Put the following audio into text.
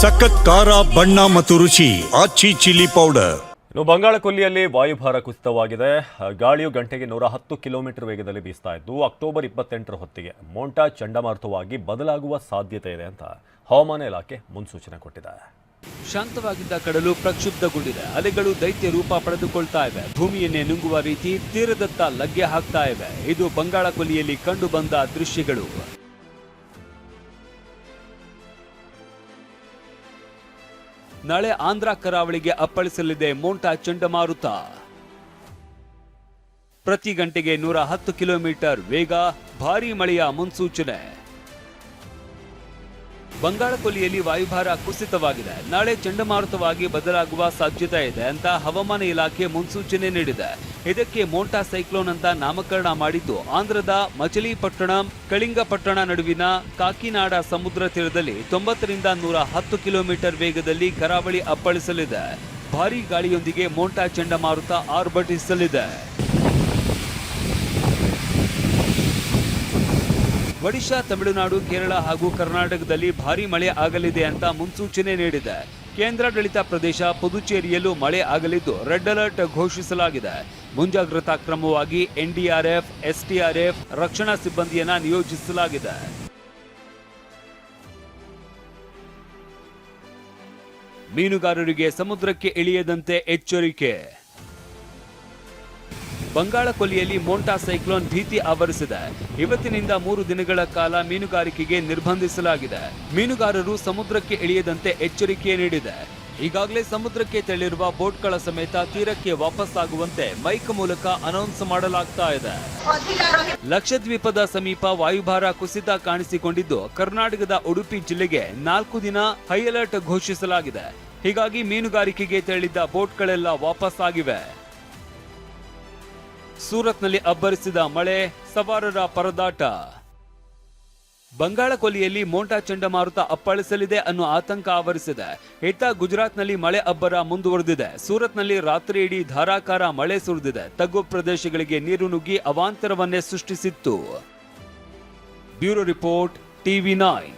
ಸಖತ್ ಖಾರ ಬಣ್ಣ ಮತ್ತು ರುಚಿ ಆಚಿ ಚಿಲ್ಲಿ ಪೌಡರ್. ಇನ್ನು ಬಂಗಾಳ ಕೊಲ್ಲಿಯಲ್ಲಿ ವಾಯುಭಾರ ಕುಸಿತವಾಗಿದೆ. ಗಾಳಿಯು ಗಂಟೆಗೆ ನೂರ ಹತ್ತು ಕಿಲೋಮೀಟರ್ ವೇಗದಲ್ಲಿ ಬೀಸ್ತಾ ಇದ್ದು ಅಕ್ಟೋಬರ್ ಇಪ್ಪತ್ತೆಂಟರ ಹೊತ್ತಿಗೆ ಮೋಂಟಾ ಚಂಡಮಾರುತವಾಗಿ ಬದಲಾಗುವ ಸಾಧ್ಯತೆ ಇದೆ ಅಂತ ಹವಾಮಾನ ಇಲಾಖೆ ಮುನ್ಸೂಚನೆ ಕೊಟ್ಟಿದೆ. ಶಾಂತವಾಗಿದ್ದ ಕಡಲು ಪ್ರಕ್ಷುಬ್ಧಗೊಂಡಿದೆ. ಅಲೆಗಳು ದೈತ್ಯ ರೂಪ ಪಡೆದುಕೊಳ್ತಾ ಇವೆ. ಭೂಮಿಯನ್ನೇ ನುಂಗುವ ರೀತಿ ತೀರದತ್ತ ಲಗ್ಗೆ ಹಾಕ್ತಾ ಇವೆ. ಇದು ಬಂಗಾಳ ಕೊಲ್ಲಿಯಲ್ಲಿ ಕಂಡು ಬಂದ ದೃಶ್ಯಗಳು. ನಾಳೆ ಆಂಧ್ರ ಕರಾವಳಿಗೆ ಅಪ್ಪಳಿಸಲಿದೆ ಮೋಂಟಾ ಚಂಡಮಾರುತ. ಪ್ರತಿ ಗಂಟೆಗೆ ನೂರ ಹತ್ತು ಕಿಲೋಮೀಟರ್ ವೇಗ, ಭಾರೀ ಮಳೆಯ ಮುನ್ಸೂಚನೆ. ಬಂಗಾಳಕೊಲ್ಲಿಯಲ್ಲಿ ವಾಯುಭಾರ ಕುಸಿತವಾಗಿದೆ. ನಾಳೆ ಚಂಡಮಾರುತವಾಗಿ ಬದಲಾಗುವ ಸಾಧ್ಯತೆ ಇದೆ ಅಂತ ಹವಾಮಾನ ಇಲಾಖೆ ಮುನ್ಸೂಚನೆ ನೀಡಿದೆ. ಇದಕ್ಕೆ ಮೋಂಟಾ ಸೈಕ್ಲೋನ್ ಅಂತ ನಾಮಕರಣ ಮಾಡಿದ್ದು. ಆಂಧ್ರದ ಮಚಲಿಪಟ್ಟಣಂ, ಕಳಿಂಗಪಟ್ಟಣ ನಡುವಿನ ಕಾಕಿನಾಡ ಸಮುದ್ರ ತೀರದಲ್ಲಿ ತೊಂಬತ್ತರಿಂದ ನೂರ ಹತ್ತು ಕಿಲೋಮೀಟರ್ ವೇಗದಲ್ಲಿ ಕರಾವಳಿ ಅಪ್ಪಳಿಸಲಿದೆ. ಭಾರೀ ಗಾಳಿಯೊಂದಿಗೆ ಮೋಂಟಾ ಚಂಡಮಾರುತ ಆರ್ಭಟಿಸಲಿದೆ. ಒಡಿಶಾ, ತಮಿಳುನಾಡು, ಕೇರಳ ಹಾಗೂ ಕರ್ನಾಟಕದಲ್ಲಿ ಭಾರೀ ಮಳೆ ಆಗಲಿದೆ ಅಂತ ಮುನ್ಸೂಚನೆ ನೀಡಿದೆ. ಕೇಂದ್ರಾಡಳಿತ ಪ್ರದೇಶ ಪುದುಚೇರಿಯಲ್ಲೂ ಮಳೆ ಆಗಲಿದ್ದು ರೆಡ್ ಅಲರ್ಟ್ ಘೋಷಿಸಲಾಗಿದೆ. ಮುಂಜಾಗ್ರತಾ ಕ್ರಮವಾಗಿ ಎನ್ಡಿಆರ್ಎಫ್ ಎಸ್ಟಿಆರ್ಎಫ್ ರಕ್ಷಣಾ ಸಿಬ್ಬಂದಿಯನ್ನ ನಿಯೋಜಿಸಲಾಗಿದೆ. ಮೀನುಗಾರರಿಗೆ ಸಮುದ್ರಕ್ಕೆ ಇಳಿಯದಂತೆ ಎಚ್ಚರಿಕೆ. ಬಂಗಾಳ ಕೊಲ್ಲಿಯಲ್ಲಿ ಮೋಂಟಾ ಸೈಕ್ಲೋನ್ ಭೀತಿ ಆವರಿಸಿದೆ. ಇವತ್ತಿನಿಂದ ಮೂರು ದಿನಗಳ ಕಾಲ ಮೀನುಗಾರಿಕೆಗೆ ನಿರ್ಬಂಧಿಸಲಾಗಿದೆ. ಮೀನುಗಾರರು ಸಮುದ್ರಕ್ಕೆ ಇಳಿಯದಂತೆ ಎಚ್ಚರಿಕೆ ನೀಡಿದೆ. ಈಗಾಗಲೇ ಸಮುದ್ರಕ್ಕೆ ತೆರಳಿರುವ ಬೋಟ್ಗಳ ಸಮೇತ ತೀರಕ್ಕೆ ವಾಪಸ್ಸಾಗುವಂತೆ ಮೈಕ್ ಮೂಲಕ ಅನೌನ್ಸ್ ಮಾಡಲಾಗ್ತಾ ಇದೆ. ಲಕ್ಷದ್ವೀಪದ ಸಮೀಪ ವಾಯುಭಾರ ಕುಸಿತ ಕಾಣಿಸಿಕೊಂಡಿದ್ದು, ಕರ್ನಾಟಕದ ಉಡುಪಿ ಜಿಲ್ಲೆಗೆ ನಾಲ್ಕು ದಿನ ಹೈ ಅಲರ್ಟ್ ಘೋಷಿಸಲಾಗಿದೆ. ಹೀಗಾಗಿ ಮೀನುಗಾರಿಕೆಗೆ ತೆರಳಿದ್ದ ಬೋಟ್ಗಳೆಲ್ಲ ವಾಪಸ್ಸಾಗಿವೆ ಸೂರತ್ನಲ್ಲಿ ಅಬ್ಬರಿಸಿದ ಮಳೆ, ಸವಾರರ ಪರದಾಟ. ಬಂಗಾಳ ಕೊಲ್ಲಿಯಲ್ಲಿ ಮೋಂಟಾ ಚಂಡಮಾರುತ ಅಪ್ಪಳಿಸಲಿದೆ ಅನ್ನೋ ಆತಂಕ ಆವರಿಸಿದೆ. ಇತ್ತ ಗುಜರಾತ್ನಲ್ಲಿ ಮಳೆ ಅಬ್ಬರ ಮುಂದುವರೆದಿದೆ. ಸೂರತ್ನಲ್ಲಿ ರಾತ್ರಿ ಇಡೀ ಧಾರಾಕಾರ ಮಳೆ ಸುರಿದಿದೆ. ತಗ್ಗು ಪ್ರದೇಶಗಳಿಗೆ ನೀರು ನುಗ್ಗಿ ಅವಾಂತರವನ್ನೇ ಸೃಷ್ಟಿಸಿತ್ತು. Bureau report, TV nine.